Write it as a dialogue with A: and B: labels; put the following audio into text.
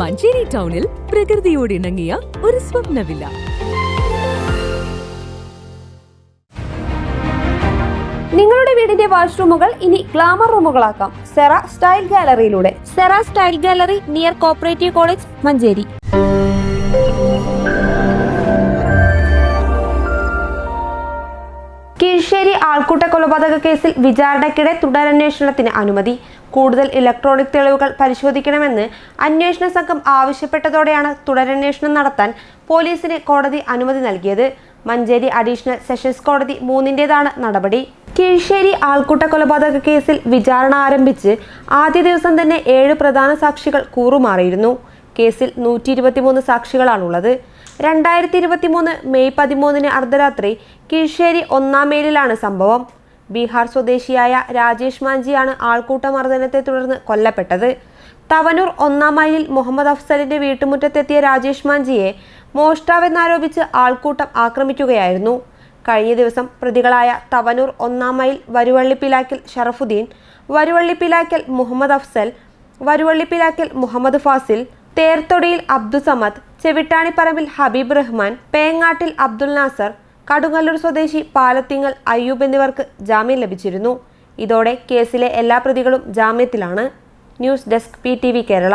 A: മഞ്ചേരി ടൗണിൽ പ്രകൃതിയോട് ഇണങ്ങിയ ഒരു സ്വപ്നവില്ല.
B: നിങ്ങളുടെ വീടിന്റെ വാഷ്റൂമുകൾ ഇനി ഗ്ലാമർ റൂമുകളാക്കാം. Cera style ഗാലറിയിലൂടെ. Sera style gallery near cooperative college Manjeri. Keezhissery ആൾക്കൂട്ട കൊലപാതക കേസിൽ വിചാരണയ്ക്കിടെ തുടരന്വേഷണത്തിന് അനുമതി. കൂടുതൽ ഇലക്ട്രോണിക് തെളിവുകൾ പരിശോധിക്കണമെന്ന് അന്വേഷണ സംഘം ആവശ്യപ്പെട്ടതോടെയാണ് തുടരന്വേഷണം നടത്താൻ പോലീസിന് കോടതി അനുമതി നൽകിയത്. മഞ്ചേരി അഡീഷണൽ സെഷൻസ് കോടതി മൂന്നിന്റെതാണ് നടപടി. കീഴ്ശ്ശേരി ആൾക്കൂട്ട കൊലപാതക കേസിൽ വിചാരണ ആരംഭിച്ച് ആദ്യ ദിവസം തന്നെ ഏഴ് പ്രധാന സാക്ഷികൾ കൂറുമാറിയിരുന്നു. കേസിൽ നൂറ്റി ഇരുപത്തിമൂന്ന് സാക്ഷികളാണുള്ളത്. രണ്ടായിരത്തി ഇരുപത്തി മൂന്ന് മെയ് പതിമൂന്നിന് അർദ്ധരാത്രി കീഴ്ശ്ശേരി ഒന്നാം മേലിലാണ് സംഭവം. ബീഹാർ സ്വദേശിയായ രാജേഷ് മാഞ്ചിയാണ് ആൾക്കൂട്ട മർദ്ദനത്തെ തുടർന്ന് കൊല്ലപ്പെട്ടത്. തവനൂർ ഒന്നാം മൈലിൽ മുഹമ്മദ് അഫ്സലിന്റെ വീട്ടുമുറ്റത്തെത്തിയ രാജേഷ് മാഞ്ചിയെ മോഷ്ടാവെന്നാരോപിച്ച് ആൾക്കൂട്ടം ആക്രമിക്കുകയായിരുന്നു. കഴിഞ്ഞ ദിവസം പ്രതികളായ തവനൂർ ഒന്നാം മൈൽ വരുവള്ളിപ്പിലാക്കൽ ഷറഫുദ്ദീൻ വരുവള്ളിപ്പിലാക്കൽ മുഹമ്മദ് അഫ്സൽ വരുവള്ളിപ്പിലാക്കൽ മുഹമ്മദ് ഫാസിൽ തേർതൊടിയിൽ അബ്ദുസമദ് ചെവിട്ടാണിപ്പറമ്പിൽ ഹബീബ് റഹ്മാൻ പേങ്ങാട്ടിൽ അബ്ദുൽ നാസർ കടുങ്ങല്ലൂർ സ്വദേശി പാലത്തിങ്ങൽ അയ്യൂബ് എന്നിവർക്ക് ജാമ്യം ലഭിച്ചിരുന്നു. ഇതോടെ കേസിലെ എല്ലാ പ്രതികളും ജാമ്യത്തിലാണ്. News desk P Kerala.